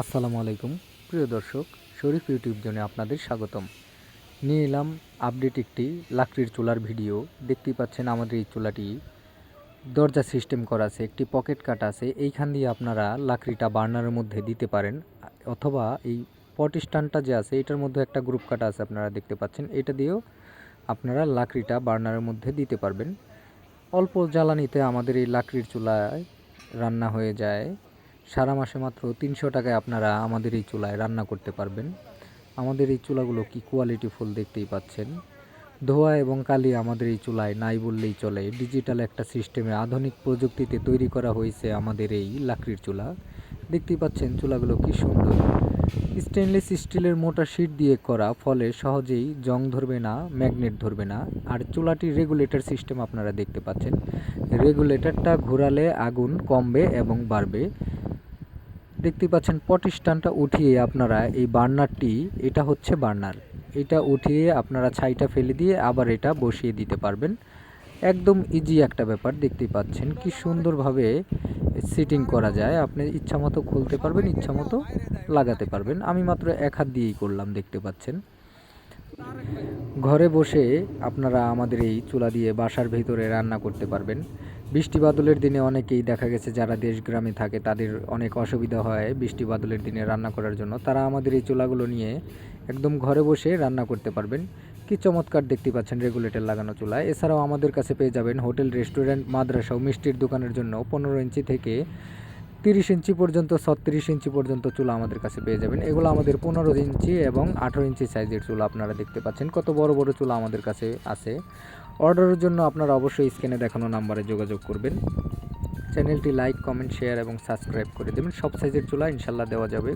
আসসালামু আলাইকুম। প্রিয় দর্শক, শরীফ ইউটিউব জনে আপনাদের স্বাগতম। নিয়ে এলাম আপডেট একটি লাকড়ির চুলার ভিডিও। দেখতেই পাচ্ছেন আমাদের এই চুলাটি। দরজা সিস্টেম করা আছে, একটি পকেট কাট আছে। এইখান দিয়ে আপনারা লাকড়িটা বার্নারের মধ্যে দিতে পারেন। অথবা এই পট স্ট্যান্ডটা যে আছে, এটার মধ্যে একটা গ্রুপ কাটা আছে আপনারা দেখতে পাচ্ছেন। এটা দিয়েও আপনারা লাকড়িটা বার্নারের মধ্যে দিতে পারবেন। অল্প জ্বালানিতে আমাদের এই লাকড়ির চুলায় রান্না হয়ে যায়। সারা মাসে মাত্র তিনশো টাকায় আপনারা আমাদের এই চুলায় রান্না করতে পারবেন। আমাদের এই চুলাগুলো কি কোয়ালিটি ফুল দেখতেই পাচ্ছেন। ধোয়া এবং কালি আমাদের এই চুলায় নাই বললেই চলে। ডিজিটাল একটা সিস্টেমে আধুনিক প্রযুক্তিতে তৈরি করা হয়েছে আমাদের এই লাকড়ির চুলা। দেখতেই পাচ্ছেন চুলাগুলো কি সুন্দর। স্টেনলেস স্টিলের মোটা শিট দিয়ে করা, ফলে সহজেই জং ধরবে না ম্যাগনেট ধরবে না। আর চুলাটির রেগুলেটর সিস্টেম আপনারা দেখতে পাচ্ছেন। রেগুলেটরটা ঘোরালে আগুন কমবে এবং বাড়বে। দেখতে পাচ্ছেন, পট স্ট্যান্ডটা উঠিয়ে আপনারা এই বার্নারটি, এটা হচ্ছে বার্নার। এটা উঠিয়ে আপনারা ছাইটা ফেলে দিয়ে আবার এটা বসিয়ে দিতে পারবেন। একদম ইজি একটা ব্যাপার দেখতে পাচ্ছেন কি সুন্দরভাবে সিটিং করা যায়। আপনি ইচ্ছা মতো খুলতে পারবেন, ইচ্ছা মতো লাগাতে পারবেন। আমি মাত্র এক হাত দিয়েই করলাম, দেখতে পাচ্ছেন। ঘরে বসে আপনারা আমাদের এই চুলা দিয়ে বাসার ভিতরে রান্না করতে পারবেন। বৃষ্টি বাদলের দিনে অনেকেই দেখা গেছে যারা দেশ গ্রামে থাকে, তাদের অনেক অসুবিধা হয় বৃষ্টি বাদলের দিনে রান্না করার জন্য। তারা আমাদের এই চুলাগুলো নিয়ে একদম ঘরে বসে রান্না করতে পারবেন। কি চমৎকার দেখতে পাচ্ছেন রেগুলেটর লাগানো চুলা। এছাড়াও আমাদের কাছে পেয়ে যাবেন হোটেল, রেস্টুরেন্ট, মাদ্রাসা ও মিষ্টির দোকানের জন্য পনেরো ইঞ্চি থেকে তিরিশ ইঞ্চি পর্যন্ত, ছত্রিশ ইঞ্চি পর্যন্ত চুলা আমাদের কাছে পেয়ে যাবেন। এগুলো আমাদের পনেরো ইঞ্চি এবং আঠেরো ইঞ্চি সাইজের চুলা আপনারা দেখতে পাচ্ছেন। কত বড় বড় চুলা আমাদের কাছে আছে। অর্ডারের জন্য আপনারা অবশ্যই স্ক্রিনে দেখানো নাম্বারে যোগাযোগ করবেন। চ্যানেলটি লাইক, কমেন্ট, শেয়ার এবং সাবস্ক্রাইব করে দেবেন। সব সাইজের চুলা ইনশাল্লাহ দেওয়া যাবে।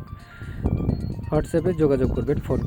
হোয়াটসঅ্যাপে যোগাযোগ করবেন, ফোন